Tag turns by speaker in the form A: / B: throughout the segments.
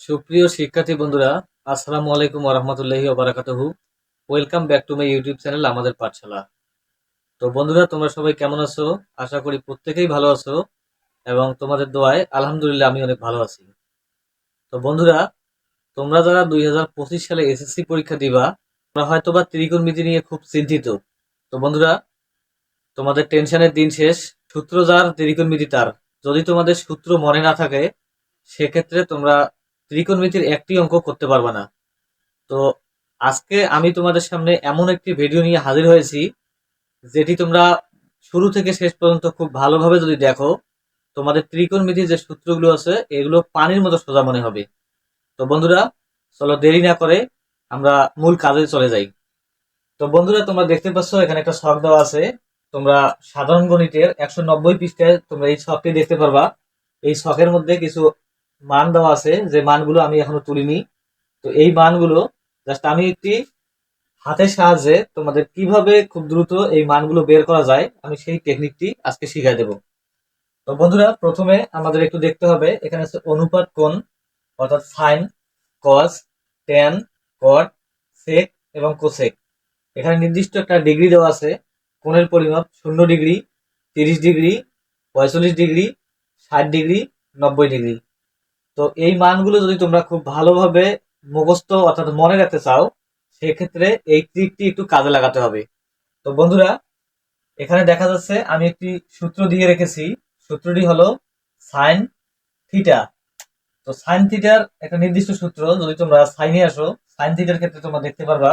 A: সুপ্রিয় শিক্ষার্থী বন্ধুরা, আসসালামু আলাইকুম রহমতুল্লাহি ওবারাকাতুহু। Welcome back to my YouTube channel আমাদের পাঠশালা। তো বন্ধুরা, তোমরা সবাই কেমন আছো? আশা করি প্রত্যেকেই ভালো আছো এবং তোমাদের দোয়ায় আলহামদুলিল্লাহ আমি অনেক ভালো আছি। তো বন্ধুরা, তোমরা যারা দুই হাজার পঁচিশ সালে এসএসসি পরীক্ষা দিবা, তোমরা হয়তো বা ত্রিকোণমিতি নিয়ে খুব চিন্তিত। তো বন্ধুরা, তোমাদের টেনশনের দিন শেষ, সূত্র যার ত্রিকোণমিতি তার। যদি তোমাদের সূত্র মনে না থাকে, সেক্ষেত্রে তোমরা ত্রিকোণমিতির একটি অঙ্ক করতে পারবে না। তো আজকে আমি তোমাদের সামনে এমন একটি ভিডিও নিয়ে হাজির হয়েছি, যেটি তোমরা শুরু থেকে শেষ পর্যন্ত খুব ভালোভাবে যদি দেখো, তোমাদের ত্রিকোণমিতির যে সূত্রগুলো আছে, এগুলো পানির মতো সোজা মনে হবে। তো বন্ধুরা, চলো দেরি না করে আমরা মূল কাজে চলে যাই। তো বন্ধুরা, তোমরা দেখতে পাচ্ছ, এখানে একটা শখ দেওয়া আছে। তোমরা সাধারণ গণিতের একশো নব্বই পৃষ্ঠায় তোমরা এই শখটি দেখতে পারবা। এই শখের মধ্যে কিছু মান দেওয়া আছে, যে মানগুলো আমি এখনও তুলিনি। তো এই মানগুলো জাস্ট আমি একটি হাতের সাহায্যে তোমাদের কীভাবে খুব দ্রুত এই মানগুলো বের করা যায়, আমি সেই টেকনিকটি আজকে শিখাই দেব। তো বন্ধুরা, প্রথমে আমাদের একটু দেখতে হবে, এখানে আছে অনুপাত কোণ, অর্থাৎ সাইন কস ট্যান কট সেক এবং কোসেক এখানে নির্দিষ্ট একটা ডিগ্রি দেওয়া আছে, কোণের পরিমাপ শূন্য ডিগ্রি, তিরিশ ডিগ্রি, পঁয়তাল্লিশ ডিগ্রি, ষাট ডিগ্রি, নব্বই ডিগ্রি। তো এই মানগুলো যদি তোমরা খুব ভালোভাবে মুখস্থ অর্থাৎ মনে রাখতে চাও, সেক্ষেত্রে এই ট্রিকটি একটু কাজে লাগাতে হবে। তো বন্ধুরা, এখানে দেখা যাচ্ছে আমি একটি সূত্র দিয়ে রেখেছি। সূত্রটি হলো সাইন থিটা তো সাইন থিটার একটা নির্দিষ্ট সূত্র, যদি তোমরা সাইনে আসো সাইন থিটার ক্ষেত্রে তোমরা দেখতে পারবা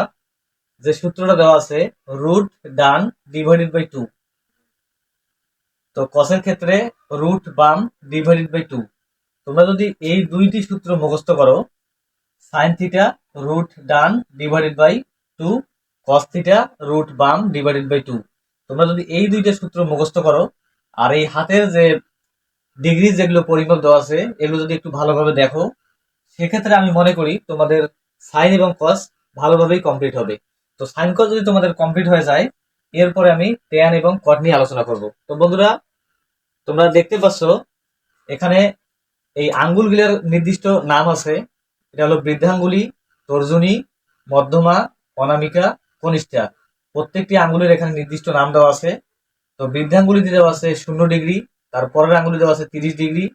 A: যে সূত্রটা দেওয়া আছে রুট ডান ডিভাইডেড বাই টু তো কসের ক্ষেত্রে রুট বাম ডিভাইডেড বাই টু তোমরা যদি এই দুইটি সূত্র মুখস্থ করো sine theta root done divided by two cos theta root বাম ডিভাইডেড বাই টু তোমরা যদি এই দুইটা সূত্র মুখস্থ করো, আর এই হাতের যে ডিগ্রি যেগুলো পরিমাপ দেওয়া আছে, এগুলো যদি একটু ভালোভাবে দেখো, সেক্ষেত্রে আমি মনে করি তোমাদের সাইন এবং কস ভালোভাবেই কমপ্লিট হবে। তো সাইন কস যদি তোমাদের কমপ্লিট হয়ে যায়, এরপরে আমি ট্যান এবং কট নিয়ে আলোচনা করব। তো বন্ধুরা, তোমরা দেখতে পাচ্ছ, এখানে এই আঙ্গুলগুলোর নির্দিষ্ট নাম আছে। এটা হলো বৃদ্ধাঙ্গুলি, তর্জনী, মধ্যমা, অনামিকা, কনিষ্ঠা। প্রত্যেকটি আঙ্গুলের এখানে নির্দিষ্ট নাম দেওয়া আছে। তো বৃদ্ধাঙ্গুলিতে দেওয়া আছে শূন্য ডিগ্রি তারপরের আঙ্গুলি দেওয়া আছে তিরিশ ডিগ্রি,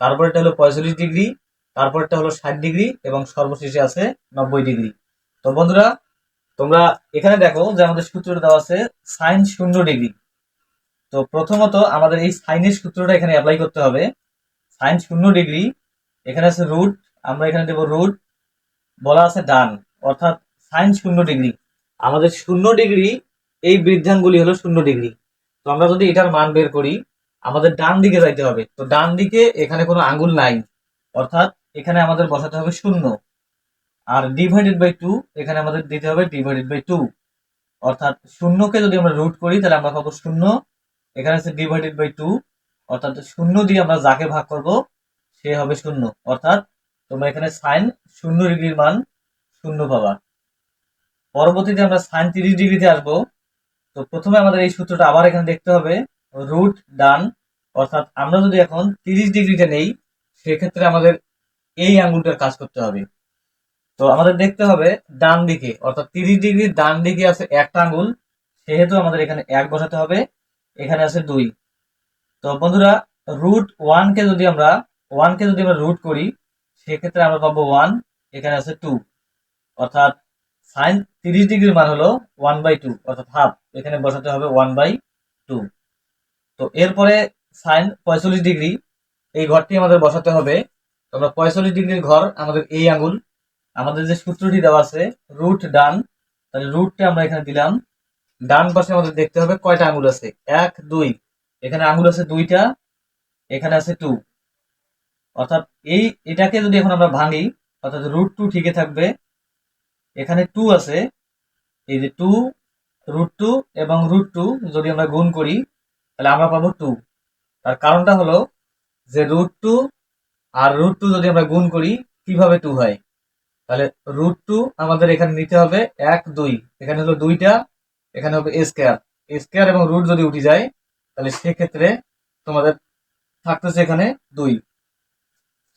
A: তারপরেরটা হলো পঁয়তাল্লিশ ডিগ্রি, তারপরেরটা হলো ষাট ডিগ্রি এবং সর্বশেষে আছে নব্বই ডিগ্রি। তো বন্ধুরা, তোমরা এখানে দেখো যে আমাদের সূত্রটা দেওয়া আছে সাইন শূন্য ডিগ্রি। তো প্রথমত আমাদের এই সাইনের সূত্রটা এখানে অ্যাপ্লাই করতে হবে। সাইন শূন্য ডিগ্রি, এখানে আছে রুট আমরা এখানে দেবো রুট বলা আছে ডান, অর্থাৎ সাইন শূন্য ডিগ্রি। আমাদের শূন্য ডিগ্রি, এই বৃদ্ধাঙ্গুলি হলো শূন্য ডিগ্রি। তো আমরা যদি এটার মান বের করি, আমাদের ডান দিকে যাইতে হবে। তো ডান দিকে এখানে কোনো আঙ্গুল নাই, অর্থাৎ এখানে আমাদের বসাতে হবে শূন্য। আর ডিভাইডেড বাই টু এখানে আমাদের দিতে হবে ডিভাইডেড বাই টু অর্থাৎ শূন্যকে যদি আমরা রুট করি, তাহলে আমরা পাবো শূন্য। এখানে আছে ডিভাইডেড বাই টু অর্থাৎ শূন্য দিয়ে আমরা যাকে ভাগ করব, সে হবে শূন্য। অর্থাৎ তোমরা এখানে সাইন শূন্য ডিগ্রির মান শূন্য পাবা। পরবর্তীতে আমরা সাইন তিরিশ ডিগ্রিতে আসব। তো প্রথমে আমাদের এই সূত্রটা আবার এখানে দেখতে হবে রুট ডান অর্থাৎ আমরা যদি এখন তিরিশ ডিগ্রিতে নেই, সেক্ষেত্রে আমাদের এই আঙ্গুলটার কাজ করতে হবে। তো আমাদের দেখতে হবে ডান দিকে, অর্থাৎ তিরিশ ডিগ্রির ডান দিকে আছে একটা আঙ্গুল, সেহেতু আমাদের এখানে এক বসাতে হবে, এখানে আছে দুই। তো বন্ধুরা রুট ওয়ানকে যদি আমরা ওয়ানকে যদি আমরা রুট করি, সেক্ষেত্রে আমরা পাবো ওয়ান এখানে আছে টু অর্থাৎ সাইন তিরিশ ডিগ্রির মান হলো ওয়ান বাই টু অর্থাৎ হাফ এখানে বসাতে হবে ওয়ান বাই টু তো এরপরে সাইন পঁয়তাল্লিশ ডিগ্রি, এই ঘরটি আমাদের বসাতে হবে। তো আমরা পঁয়তাল্লিশ ডিগ্রির ঘর, আমাদের এই আঙ্গুল আমাদের যে সূত্রটি দেওয়া আছে রুট ডান তাহলে রুটটা আমরা এখানে দিলাম। ডান পাশে আমাদের দেখতে হবে কয়টা আঙ্গুল আছে? এক, দুই। এখানে আঙ্গুল আছে দুইটা, এখানে আছে টু অর্থাৎ এই, এটাকে যদি এখন আমরা ভাঙি, অর্থাৎ রুট টু ঠিকই থাকবে। এখানে টু আছে, এই যে টু রুট টু এবং রুট টু যদি আমরা গুণ করি, তাহলে আমরা পাবো টু তার কারণটা হলো যে রুট টু আর রুট টু যদি আমরা গুণ করি, কীভাবে টু হয়? তাহলে রুট টু আমাদের এখানে নিতে হবে এক, দুই। এখানে হলো দুইটা, এখানে হবে স্কোয়ার স্কোয়ার এবং রুট যদি উঠে যায় তাহলে সেক্ষেত্রে তোমাদের থাকতেছে এখানে দুই।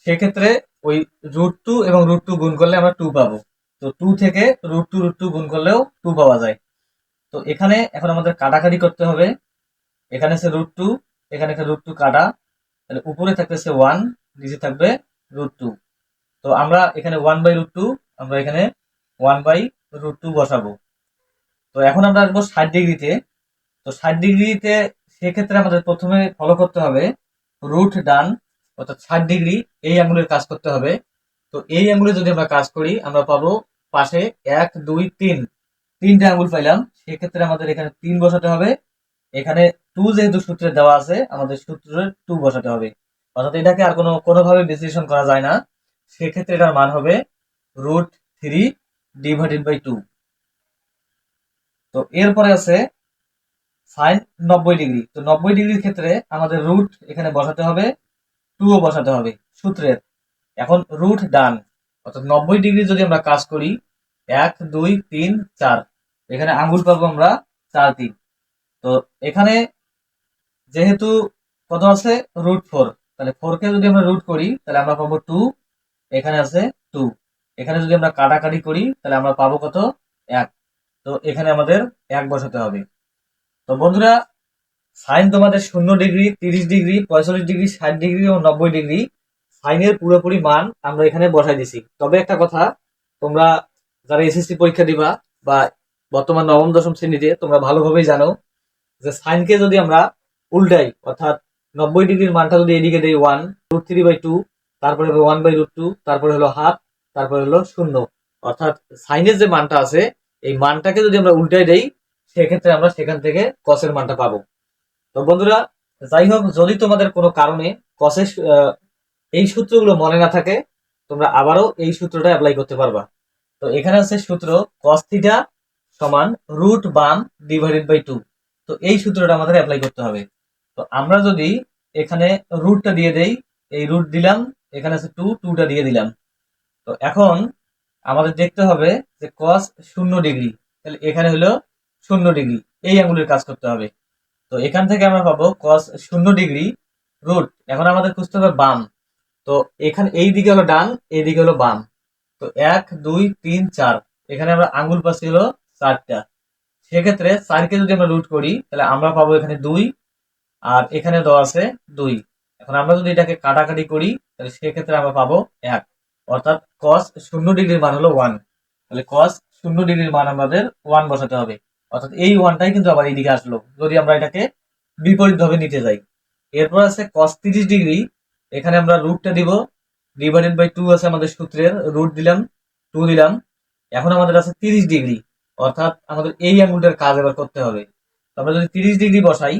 A: সেক্ষেত্রে ওই রুট টু এবং রুট টু গুণ করলে আমরা টু পাবো। তো টু থেকে রুট টু রুট টু গুণ করলেও টু পাওয়া যায়। তো এখানে এখন আমাদের কাটাকাটি করতে হবে। এখানে আছে রুট টু এখানে একটা রুট টু কাটা। তাহলে উপরে থাকতেছে ওয়ান নিচে থাকবে রুট টু তো আমরা এখানে ওয়ান বাই রুট টু আমরা এখানে ওয়ান বাই রুট টু বসাবো। তো এখন আমরা আসব ষাট ডিগ্রিতে। তো ষাট ডিগ্রিতে সেক্ষেত্রে আমাদের প্রথমে ফলো করতে হবে রুট ডান অর্থাৎ ষাট ডিগ্রি এই আঙ্গুলের কাজ করতে হবে। তো এই আঙ্গুলে যদি আমরা কাজ করি, আমরা পাবো পাশে এক, দুই, তিন। তিনটে আঙ্গুল পাইলাম, সেক্ষেত্রে আমাদের এখানে তিন বসাতে হবে। এখানে টু যেহেতু সূত্রে দেওয়া আছে, আমাদের সূত্রের টু বসাতে হবে। অর্থাৎ এটাকে আর কোনো, কোনোভাবে বিশ্লেষণ করা যায় না। সেক্ষেত্রে এটার মান হবে root three divided by two তো এরপরে আছে সাইন নব্বই ডিগ্রি তো নব্বই ডিগ্রির ক্ষেত্রে আমাদের রুট এখানে বসাতে হবে টুও বসাতে হবে, সূত্রের। এখন রুট ডান অর্থাৎ নব্বই ডিগ্রি যদি আমরা কাজ করি, এক, দুই, তিন, চার। এখানে আঙ্গুল পাবো আমরা চার, তিন। তো এখানে যেহেতু কত আছে? রুট ফোর তাহলে ফোর কে যদি আমরা রুট করি, তাহলে আমরা পাবো টু এখানে আছে টু এখানে যদি আমরা কাটাকাটি করি, তাহলে আমরা পাবো কত? এক। তো এখানে আমাদের এক বসাতে হবে। তো বন্ধুরা, সাইন তোমাদের শূন্য ডিগ্রি, তিরিশ ডিগ্রি, পঁয়তাল্লিশ ডিগ্রি, ষাট ডিগ্রি ও নব্বই ডিগ্রি। সাইনের পুরোপুরি মান আমরা এখানে বসাই দিছি। তবে একটা কথা, তোমরা যারা এসএসসি পরীক্ষা দিবা বা বর্তমান নবম, দশম শ্রেণীতে, তোমরা ভালোভাবেই জানো যে সাইনকে যদি আমরা উল্টাই, অর্থাৎ নব্বই ডিগ্রির মানটা যদি এদিকে দেয় one root three by two তারপরে হলো ওয়ান বাই রুট টু তারপরে হলো হাফ তারপরে হলো শূন্য। অর্থাৎ সাইনের যে মানটা আছে, এই মানটাকে যদি আমরা উল্টাই দেই সেক্ষেত্রে আমরা সেখান থেকে কসের মানটা পাবো। তো বন্ধুরা, যাই হোক, যদি তোমাদের কোনো কারণে কসের এই সূত্রগুলো মনে না থাকে, তোমরা আবারও এই সূত্রটা অ্যাপ্লাই করতে পারবা। তো এখানে আছে সূত্র কস থিটা সমান রুট বাম ডিভাইডেড বাই টু তো এই সূত্রটা আমাদের অ্যাপ্লাই করতে হবে। তো আমরা যদি এখানে রুটটা দিয়ে দেই, এই রুট দিলাম, এখানে আছে টু টুটা দিয়ে দিলাম। তো এখন আমাদের দেখতে হবে যে কস শূন্য ডিগ্রি তাহলে এখানে হলো শূন্য ডিগ্রি। এই আঙ্গুলের কাজ করতে হবে। তো এখান থেকে আমরা পাবো কস শূন্য ডিগ্রি রুট এখন আমাদের খুঁজতে হবে বাম। তো এখানে এই দিকে হলো ডান, এই দিকে হলো বাম। তো এক, দুই, তিন, চার। এখানে আমরা আঙ্গুল পাচ্ছি হলো চারটা। সেক্ষেত্রে চারকে যদি আমরা রুট করি, তাহলে আমরা পাবো এখানে দুই, আর এখানে দেওয়া আছে দুই। এখন আমরা যদি এটাকে কাটাকাটি করি, তাহলে সেক্ষেত্রে আমরা পাবো এক। অর্থাৎ কস শূন্য ডিগ্রির মান হলো ওয়ান তাহলে কস শূন্য ডিগ্রির মান আমাদের ওয়ান বসাতে হবে। অর্থাৎ এই ওয়ানটাই কিন্তু আবার এইদিকে আসলো, যদি আমরা এটাকে বিপরীত ভাবে নিতে যাই। এরপর আছে কস তিরিশ ডিগ্রি, এখানে আমরা রুটটা দিব ডিভাইডেড বাই টু আছে আমাদের সূত্রের রুট দিলাম টু দিলাম, এখন আমাদের আছে তিরিশ ডিগ্রি, অর্থাৎ আমাদের এই আঙুলটার কাজ এবার করতে হবে। আমরা যদি তিরিশ ডিগ্রি বসাই,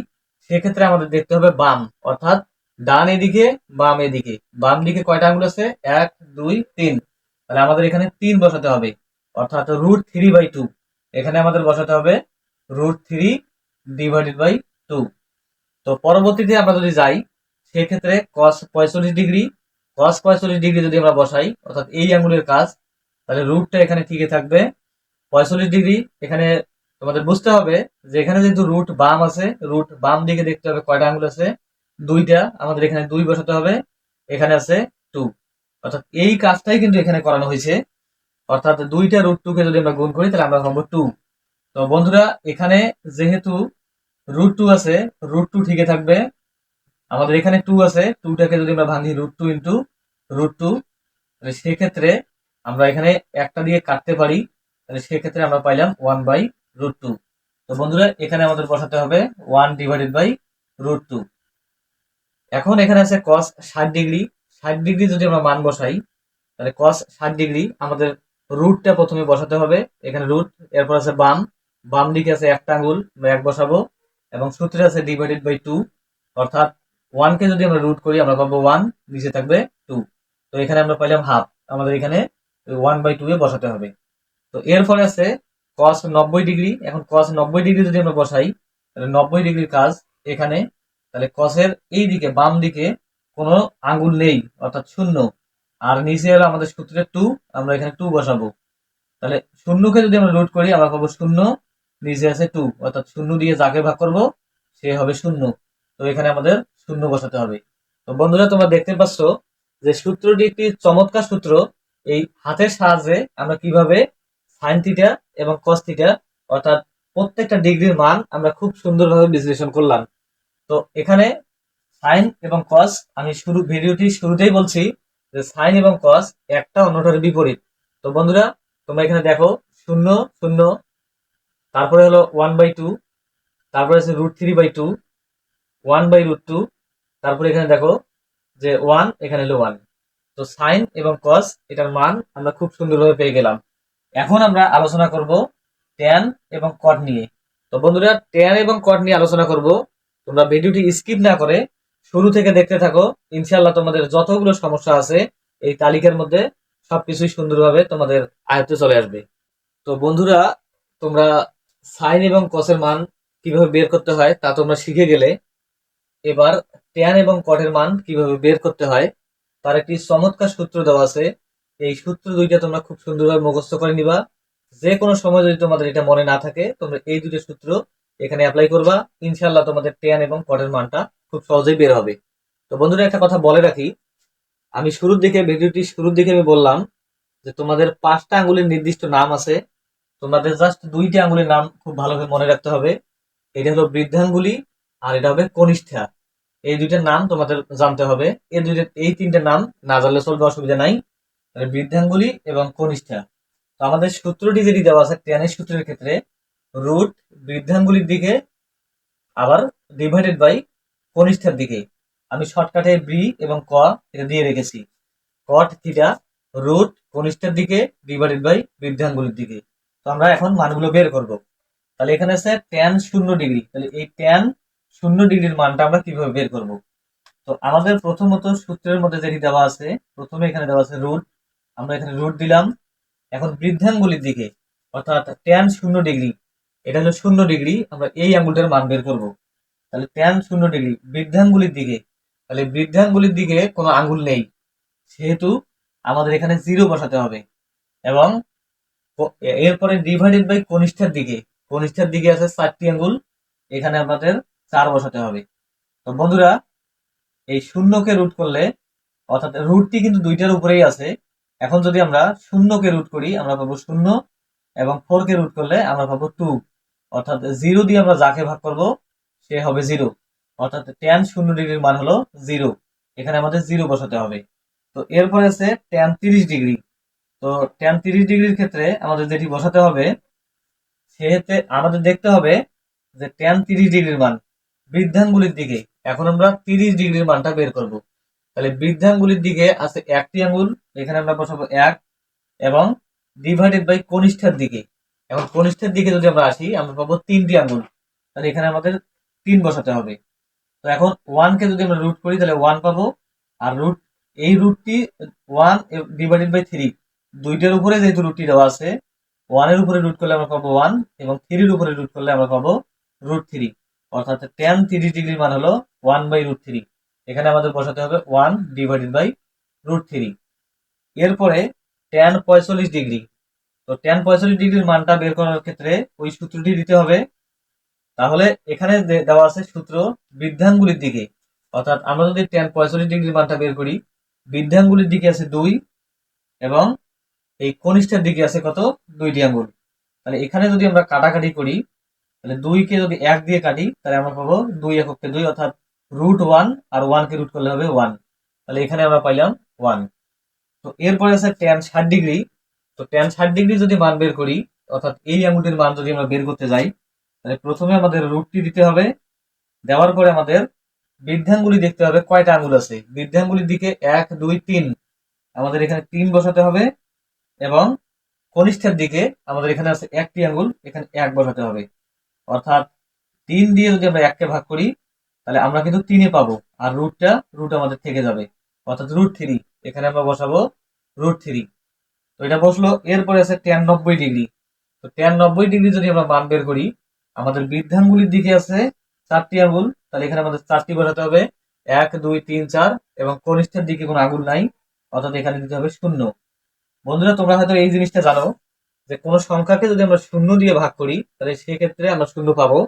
A: সেক্ষেত্রে আমাদের দেখতে হবে বাম, অর্থাৎ ডান এদিকে, বাম এদিকে। বাম দিকে কয়টা আঙুল আছে? এক, দুই, তিন। তাহলে আমাদের এখানে তিন বসাতে হবে, অর্থাৎ রুট থ্রি বাই টু এখানে আমাদের বসাতে হবে root three divided by two তো পরবর্তীতে আমরা যদি যাই, সেক্ষেত্রে কস পঁয়তাল্লিশ ডিগ্রি কস পঁয়তাল্লিশ ডিগ্রি যদি আমরা বসাই, অর্থাৎ এই আঙুলের কাজ, তাহলে রুটটা এখানে ঠিকই থাকবে। পঁয়তাল্লিশ ডিগ্রি, এখানে তোমাদের বুঝতে হবে যে এখানে যেহেতু রুট বাম আছে রুট বাম দিকে দেখতে হবে কয়টা আঙুল আছে? দুইটা, আমাদের এখানে দুই বসাতে হবে, এখানে আছে টু অর্থাৎ এই কাজটাই কিন্তু এখানে করানো হয়েছে। অর্থাৎ দুইটা রুট টু কে যদি আমরা গুণ করি, তাহলে আমরা পাবো টু তো বন্ধুরা, এখানে যেহেতু রুট টু আছে রুট টু ঠিকই থাকবে। আমাদের এখানে টু আছে টুটাকে যদি আমরা ভাঙি root two into root two তাহলে সেক্ষেত্রে আমরা এখানে একটা দিয়ে কাটতে পারি, তাহলে সেক্ষেত্রে আমরা পাইলাম ওয়ান বাই রুট টু তো বন্ধুরা, এখানে আমাদের বসাতে হবে one divided by root two এখন এখানে আছে কস ষাট ডিগ্রি ষাট ডিগ্রি যদি আমরা মান বসাই, তাহলে কস ষাট ডিগ্রি আমাদের রুটটা প্রথমে বসাতে হবে। এখানে রুট এরপর আছে বাম। বাম দিকে আছে একটা আঙ্গুল, আমরা এক বসাবো। এবং সূত্রে আছে ডিভাইডেড বাই টু অর্থাৎ ওয়ানকে যদি আমরা রুট করি, আমরা পাবো ওয়ান নিচে থাকবে টু তো এখানে আমরা পাইলাম হাফ আমাদের এখানে ওয়ান বাই টু এ বসাতে হবে। তো এর ফলে আছে কস নব্বই ডিগ্রি, এখন কস নব্বই ডিগ্রি যদি আমরা বসাই, তাহলে নব্বই ডিগ্রির কাজ এখানে, তাহলে কসের এই দিকে, বাম দিকে কোনো আঙ্গুল নেই, অর্থাৎ শূন্য। আর নিচে হলো আমাদের সূত্রে টু, আমরা এখানে টু বসাবো। তাহলে শূন্যকে যদি আমরা রুট করি, আমরা পাবো শূন্য, নিচে আছে টু, অর্থাৎ শূন্য দিয়ে যাকে ভাগ করব, সে হবে শূন্য। তো এখানে আমাদের শূন্য বসাতে হবে। তো বন্ধুরা, তোমরা দেখতে পাচ্ছ যে সূত্রটি একটি চমৎকার সূত্র। এই হাতের সাহায্যে আমরা কীভাবে সাইন থিটা এবং কস থিটা অর্থাৎ প্রত্যেকটা ডিগ্রির মান আমরা খুব সুন্দরভাবে বিশ্লেষণ করলাম। তো এখানে সাইন এবং কস আমি শুরু ভিডিওটি শুরুতেই বলছি যে সাইন এবং কস একটা অন্যটার বিপরীত। তো বন্ধুরা, তোমরা এখানে দেখো, শূন্য শূন্য, তারপরে হলো ওয়ান বাই টু তারপরে আছে root three by two one by root two তারপরে এখানে দেখো যে ওয়ান এখানে হলো ওয়ান তো সাইন এবং কস এটার মান আমরা খুব সুন্দরভাবে পেয়ে গেলাম। এখন আমরা আলোচনা করব ট্যান এবং কট নিয়ে। তো বন্ধুরা ট্যান এবং কট নিয়ে আলোচনা করব। তোমরা ভিডিওটি স্কিপ না করে শুরু থেকে দেখতে থাকো ইনশাল্লাহ তোমাদের যতগুলো সমস্যা আছে, এই তালিকার মধ্যে সবকিছুই সুন্দরভাবে তোমাদের আয়ত্তে চলে আসবে। তো বন্ধুরা, তোমরা সাইন এবং কসের মান কীভাবে বের করতে হয় তা তোমরা শিখে গেলে, এবার ট্যান এবং কটের মান কীভাবে বের করতে হয়, তার একটি চমৎকার সূত্র দেওয়া আছে। এই সূত্র দুইটা তোমরা খুব সুন্দরভাবে মুখস্থ করে নিবা। যে কোনো সময় যদি তোমাদের এটা মনে না থাকে, তোমরা এই দুটো সূত্র এখানে অ্যাপ্লাই করবা ইনশাল্লাহ তোমাদের ট্যান এবং কটের মানটা খুব সহজেই বের হবে। তো বন্ধুরা, একটা কথা বলে রাখি, আমি শুরুর দিকে, ভিডিওটি শুরুর দিকে আমি বললাম যে তোমাদের পাঁচটা আঙুলের নির্দিষ্ট নাম আছে, তোমাদের জাস্ট দুইটা আঙুলের নাম খুব ভালোভাবে মনে রাখতে হবে। এটা হলো বৃদ্ধাঙ্গুলি আর এটা হবে কনিষ্ঠা। এই দুইটার নাম তোমাদের জানতে হবে। এই দুইটা, এই তিনটে নাম না জানলে চলবে, অসুবিধা নাই। তাহলে বৃদ্ধাঙ্গুলি এবং কনিষ্ঠা। তো আমাদের সূত্রটি যেটি দেওয়া আছে টেনের সূত্রের ক্ষেত্রে রুট বৃদ্ধাঙ্গুলির দিকে, আবার ডিভাইডেড বাই কনিষ্ঠার দিকে। আমি শর্টকাটে ব্রি এবং ক এটা দিয়ে রেখেছি। কট থিটা রুট কনিষ্ঠার দিকে ডিভাইডেড বাই বৃদ্ধাঙ্গুলির দিকে। তো আমরা এখন মানগুলো বের করব। তাহলে এখানে আছে ট্যান শূন্য ডিগ্রি তাহলে এই ট্যান শূন্য ডিগ্রির মানটা আমরা কীভাবে বের করব? তো আমাদের প্রথমত সূত্রের মধ্যে যেটি দেওয়া আছে, প্রথমে এখানে দেওয়া আছে রুট আমরা এখানে রুট দিলাম। এখন বৃদ্ধাঙ্গুলির দিকে, অর্থাৎ ট্যান শূন্য ডিগ্রি এটা হলো শূন্য ডিগ্রি, আমরা এই আঙ্গুলটার মান বের করব। তাহলে ট্যান শূন্য ডিগ্রি, বৃদ্ধাঙ্গুলির দিকে। তাহলে বৃদ্ধাঙ্গুলির দিকে কোনো আঙ্গুল নেই, সেহেতু আমাদের এখানে জিরো বসাতে হবে। এবং এরপরে ডিভাইডেড বাই কনিষ্ঠার দিকে কনিষ্ঠার দিকে আছে চারটি আঙ্গুল, এখানে আমাদের চার বসাতে হবে। তো বন্ধুরা, এই শূন্যকে রুট করলে, অর্থাৎ রুটটি কিন্তু দুইটার উপরেই আছে। এখন যদি আমরা শূন্যকে রুট করি, আমরা পাবো শূন্য, এবং ফোর কে রুট করলে আমরা পাবো টু অর্থাৎ জিরো দিয়ে আমরা যাকে ভাগ করব, সে হবে জিরো অর্থাৎ ট্যান শূন্য ডিগ্রির মান হলো জিরো এখানে আমাদের জিরো বসাতে হবে। তো এরপরে আছে ট্যান তিরিশ ডিগ্রি। তো ট্যান তিরিশ ডিগ্রির ক্ষেত্রে আমাদের যেটি বসাতে হবে সেক্ষেত্রে আমাদের দেখতে হবে যে ট্যান তিরিশ ডিগ্রির মান বৃদ্ধাঙ্গুলির দিকে, এখন আমরা তিরিশ ডিগ্রির মানটা বের করব। তাহলে বৃদ্ধাঙ্গুলির দিকে আছে একটি আঙ্গুল, এখানে আমরা বসাবো এক, এবং ডিভাইডেড বাই কনিষ্ঠার দিকে। এখন কনিষ্ঠের দিকে যদি আমরা আসি, আমরা পাবো তিনটি আঙ্গুল। তাহলে এখানে আমাদের তিন বসাতে হবে। তো এখন ওয়ানকে যদি আমরা রুট করি, তাহলে ওয়ান পাবো। আর রুট এই রুটটি ওয়ান ডিভাইডেড বাই থ্রি দুইটার উপরে যেহেতু রুটটি দেওয়া আছে ওয়ানের উপরে রুট করলে আমরা পাবো ওয়ান এবং থ্রির উপরে রুট করলে আমরা পাবো রুট থ্রি অর্থাৎ টেন তিরিশ ডিগ্রির মান হলো ওয়ান বাই রুট থ্রি এখানে আমাদের বসাতে হবে one divided by root three এরপরে টেন পঁয়তাল্লিশ ডিগ্রি। তো টেন পঁয়তাল্লিশ ডিগ্রির মানটা বের করার ক্ষেত্রে ওই সূত্রটি দিতে হবে। তাহলে এখানে দেওয়া আছে সূত্র বৃদ্ধাঙ্গুলির দিকে। অর্থাৎ আমরা যদি টেন পঁয়তাল্লিশ ডিগ্রির মানটা বের করি, বৃদ্ধাঙ্গুলির দিকে আছে দুই এবং এই কনিষ্ঠার দিকে আছে কত? দুইটি আঙ্গুল। তাহলে এখানে যদি আমরা কাটাকাটি করি, তাহলে দুইকে যদি এক দিয়ে কাটি, তাহলে আমরা পাবো দুই এককে দুই, অর্থাৎ রুট ওয়ান আর ওয়ানকে রুট করলে হবে ওয়ান তাহলে এখানে আমরা পাইলাম ওয়ান তো এরপরে আছে টেন ষাট ডিগ্রি তো টেন ষাট ডিগ্রি যদি মান বের করি, অর্থাৎ এই আঙুলটির মান যদি আমরা বের করতে যাই, তাহলে প্রথমে আমাদের রুটটি দিতে হবে। দেওয়ার পরে আমাদের বৃদ্ধাঙ্গুলি দেখতে হবে, কয়টা আঙ্গুল আছে? বৃদ্ধাঙ্গুলির দিকে এক, দুই, তিন আমাদের এখানে তিন বসাতে হবে এবং কনিষ্ঠার দিকে আমাদের এখানে আছে একটি আঙ্গুল, এখানে এক বসাতে হবে। অর্থাৎ তিন দিয়ে যদি আমরা এককে ভাগ করি, তাহলে আমরা কিন্তু তিনে পাবো। আর রুটটা রুট আমাদের থেকে যাবে। অর্থাৎ রুট থ্রি এখানে আমরা বসাবো রুট থ্রি তো এটা বসল, এরপরে আছে টেন নব্বই ডিগ্রি। তো টেন নব্বই ডিগ্রি যদি আমরা মান বের করি, আমাদের বৃদ্ধাঙ্গুলির দিকে আছে চারটি আঙ্গুল তাহলে এখানে আমাদের চারটি বসাতে হবে। এক, দুই, তিন, চার, এবং কনিষ্ঠের দিকে কোনো আঙ্গুল নাই, অর্থাৎ এখানে দিতে হবে শূন্য। বন্ধুরা, তোমরা হয়তো এই জিনিসটা জানো যে কোনো সংখ্যাকে যদি আমরা শূন্য দিয়ে ভাগ করি, তাহলে সেক্ষেত্রে আমরা শূন্য পাবো।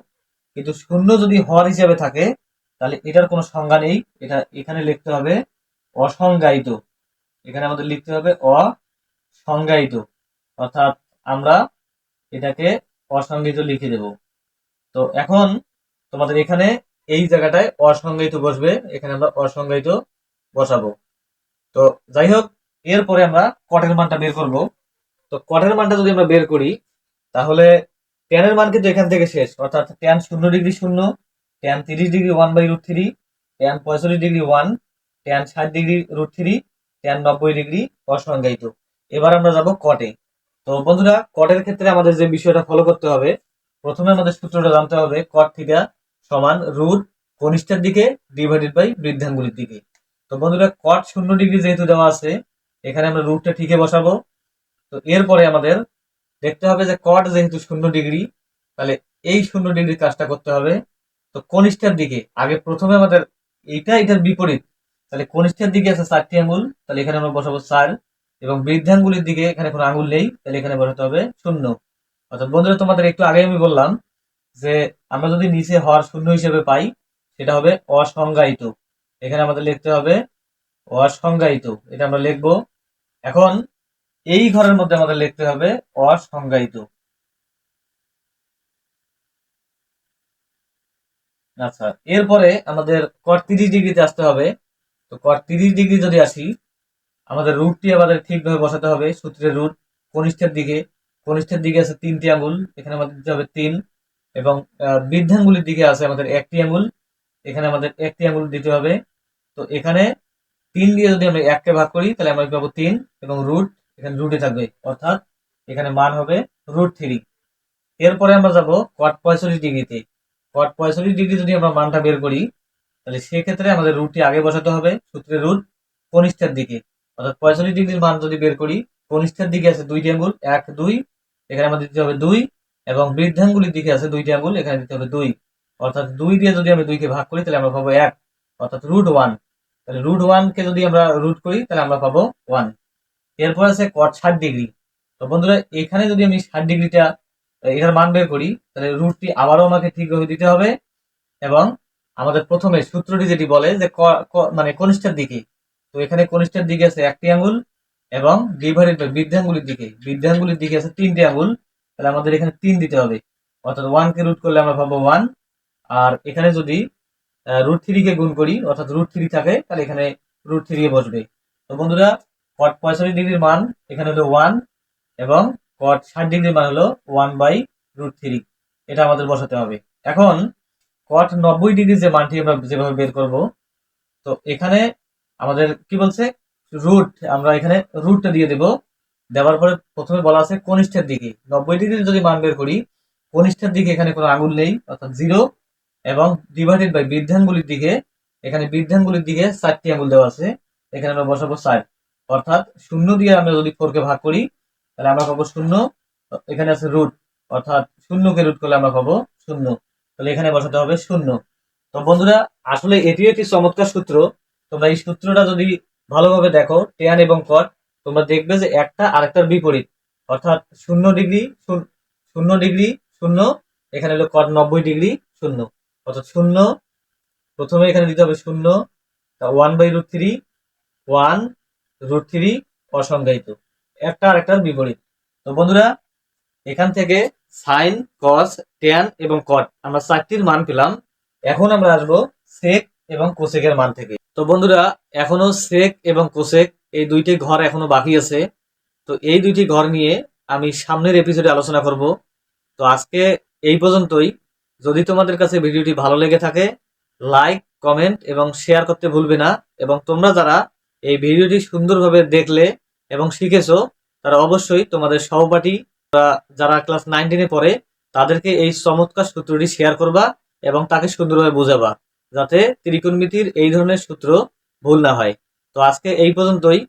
A: কিন্তু শূন্য যদি হর হিসাবে থাকে, তাহলে এটার কোনো সংজ্ঞা নেই। এটা এখানে লিখতে হবে অসংজ্ঞায়িত। এখানে আমাদের লিখতে হবে অসংজ্ঞায়িত অর্থাৎ আমরা এটাকে অসংজ্ঞায়িত লিখে দেব। তো এখন তোমাদের এখানে এই জায়গাটায় অসংজ্ঞায়িত বসবে। এখানে আমরা অসংজ্ঞায়িত বসাবো। তো যাই হোক, এরপরে আমরা কটের মানটা বের করব। তো কটের মানটা যদি আমরা বের করি, তাহলে ট্যানের মান কিন্তু এখান থেকে শেষ। অর্থাৎ ট্যান শূন্য ডিগ্রি শূন্য ট্যান তিরিশ degree one by root three tan পঁয়ষট্টি ডিগ্রি ওয়ান ট্যান ষাট ডিগ্রি রুট থ্রি ট্যান নব্বই ডিগ্রি অসংজ্ঞায়িত। এবার আমরা যাব কটে তো বন্ধুরা কটের ক্ষেত্রে আমাদের যে বিষয়টা ফলো করতে হবে, প্রথমে আমাদের সূত্রটা জানতে হবে কট থিটা সমান রুট কনিষ্ঠার দিকে ডিভাইডেড বাই বৃদ্ধাঙ্গুলির দিকে। তো বন্ধুরা কট শূন্য ডিগ্রি যেহেতু দেওয়া আছে, এখানে আমরা রুটটা ঠিকে বসাবো। তো এরপরে আমাদের দেখতে হবে যে কট যেহেতু শূন্য ডিগ্রি তাহলে এই শূন্য ডিগ্রির কাজটা করতে হবে। তো কনিষ্ঠার দিকে, আগে প্রথমে আমাদের এইটা, এটার বিপরীত। তাহলে কনিষ্ঠার দিকে আছে চারটি আঙ্গুল, তাহলে এখানে আমরা বসাবো চার। এবং বৃদ্ধাঙ্গুলির দিকে এখানে কোনো আঙুল নেই, তাহলে এখানে বসাতে হবে শূন্য। অর্থাৎ বন্ধুরা, তোমাদের একটু আগে আমি বললাম যে আমরা যদি নিচে হর শূন্য হিসেবে পাই, সেটা হবে অসংজ্ঞায়িত। এখানে আমাদের লিখতে হবে অসংজ্ঞায়িত। এটা আমরা লিখব। এখন এই ঘরের মধ্যে আমাদের লিখতে হবে অসংজ্ঞায়িত। আচ্ছা এরপরে আমাদের কট তিরিশ ডিগ্রিতে আসতে হবে। তো কট তিরিশ ডিগ্রি যদি আসি আমাদের রুটটি আমাদের ঠিকভাবে বসাতে হবে, সূত্রের রুট। কনিষ্ঠের দিকে কনিষ্ঠের দিকে আছে তিনটি আঙুল, এখানে আমাদের দিতে হবে তিন, এবং বৃদ্ধাঙ্গুলির দিকে আছে আমাদের একটি আঙুল, এখানে আমাদের একটি আঙুল দিতে হবে। তো এখানে তিন দিয়ে যদি আমরা এককে ভাগ করি, তাহলে আমরা পাবো তিন, এবং রুট এখানে রুটে থাকবে, অর্থাৎ এখানে মান হবে রুট থ্রি। এরপরে আমরা যাব কট পঁয়ষট্টি ডিগ্রিতে। কট পঁয়ষট্টি ডিগ্রি যদি আমরা মানটা বের করি, তাহলে সেক্ষেত্রে আমাদের রুটটি আগে বসাতে হবে, সূত্রের রুট কনিষ্ঠের দিকে। অর্থাৎ পঁয়ষট্টি ডিগ্রির মান যদি বের করি, কনিষ্ঠার দিকে আছে দুইটি আঙ্গুল, এক, দুই, এখানে আমাদের দিতে হবে দুই, এবং বৃদ্ধাঙ্গুলির দিকে আছে দুইটি আঙ্গুল, এখানে দিতে হবে দুই। অর্থাৎ দুই দিয়ে যদি আমি দুইকে ভাগ করি, তাহলে আমরা পাবো এক। অর্থাৎ রুট ওয়ান তাহলে রুট ওয়ানকে যদি আমরা রুট করি, তাহলে আমরা পাবো ওয়ান এরপর আছে কট ষাট ডিগ্রি। তো বন্ধুরা, এখানে যদি আমি ষাট ডিগ্রিটা এটার মান বের করি, তাহলে রুটটি আবারও আমাকে ঠিকভাবে দিতে হবে, এবং আমাদের প্রথমে সূত্রটি যেটি বলে যে মানে কনিষ্ঠের দিকে তো এখানে কনিষ্ঠের দিকে আছে একটি আঙ্গুল এবং বাই বৃদ্ধাঙ্গুলির দিকে। বৃদ্ধাঙ্গুলির দিকে আছে তিনটি আঙ্গুল তাহলে আমাদের এখানে তিন দিতে হবে। অর্থাৎ ওয়ানকে রুট করলে আমরা পাবো ওয়ান আর এখানে যদি রুট থ্রিকে গুণ করি, অর্থাৎ রুট থ্রি থাকে, তাহলে এখানে রুট থ্রি বসবে। তো বন্ধুরা কট পঁয়ষট্টি ডিগ্রির মান এখানে হলো ওয়ান এবং কট ষাট ডিগ্রির মান হলো ওয়ান বাই রুট থ্রি এটা আমাদের বসাতে হবে। এখন কট নব্বই ডিগ্রির যে মানটি আমরা যেভাবে বের করব, তো এখানে আমাদের কি বলছে? রুট আমরা এখানে রুটটা দিয়ে দেব। দেওয়ার পরে প্রথমে বলা আছে কনিষ্ঠের দিকে। নব্বই ডিগ্রির যদি মান বের করি, কনিষ্ঠের দিকে এখানে কোনো আঙুল নেই, অর্থাৎ জিরো এবং ডিভাইডেড বাই বৃদ্ধাঙ্গুলির দিকে, এখানে বৃদ্ধাঙ্গুলির দিকে চারটি আঙ্গুল দেওয়া আছে। এখানে আমরা বসাবো চার অর্থাৎ শূন্য দিয়ে আমরা যদি ফোরকে ভাগ করি, তাহলে আমরা পাবো শূন্য। এখানে আছে রুট অর্থাৎ শূন্যকে রুট করলে আমরা পাবো শূন্য। তাহলে এখানে বসাতে হবে শূন্য। তো বন্ধুরা, আসলে এটিও একটি চমৎকার সূত্র। তোমরা এই সূত্রটা যদি ভালোভাবে দেখো টেন এবং কট তোমরা দেখবে যে একটা আরেকটার বিপরীত। অর্থাৎ শূন্য ডিগ্রি শূন্য- ডিগ্রি শূন্য, এখানে হলো কট নব্বই ডিগ্রি শূন্য। অর্থাৎ শূন্য, প্রথমে এখানে দিতে হবে শূন্য one by root three one root three অসংজ্ঞায়িত। একটা আরেকটার বিপরীত। তো বন্ধুরা, এখান থেকে সাইন কস ট্যান এবং কট আমরা চারটির মান পেলাম। এখন আমরা আসব সেক এবং কোসেকের মান থেকে। তো বন্ধুরা, এখনও সেক এবং কোসেক এই দুইটি ঘর এখনও বাকি আছে। তো এই দুইটি ঘর নিয়ে আমি সামনের এপিসোডে আলোচনা করব। তো আজকে এই পর্যন্তই। যদি তোমাদের কাছে ভিডিওটি ভালো লেগে থাকে লাইক কমেন্ট এবং শেয়ার করতে ভুলবে না এবং তোমরা যারা এই ভিডিওটি সুন্দরভাবে দেখলে এবং শিখেছো, তারা অবশ্যই তোমাদের সহপাঠী যারা ক্লাস নাইন টেনে পড়ে, তাদেরকে এই চমৎকার সূত্রটি শেয়ার করবা এবং তাকে সুন্দরভাবে বোঝাবা। যাতে ত্রিকোণমিতির এই ধরনের সূত্র ভুল না হয়। তো আজকে এই পর্যন্তই।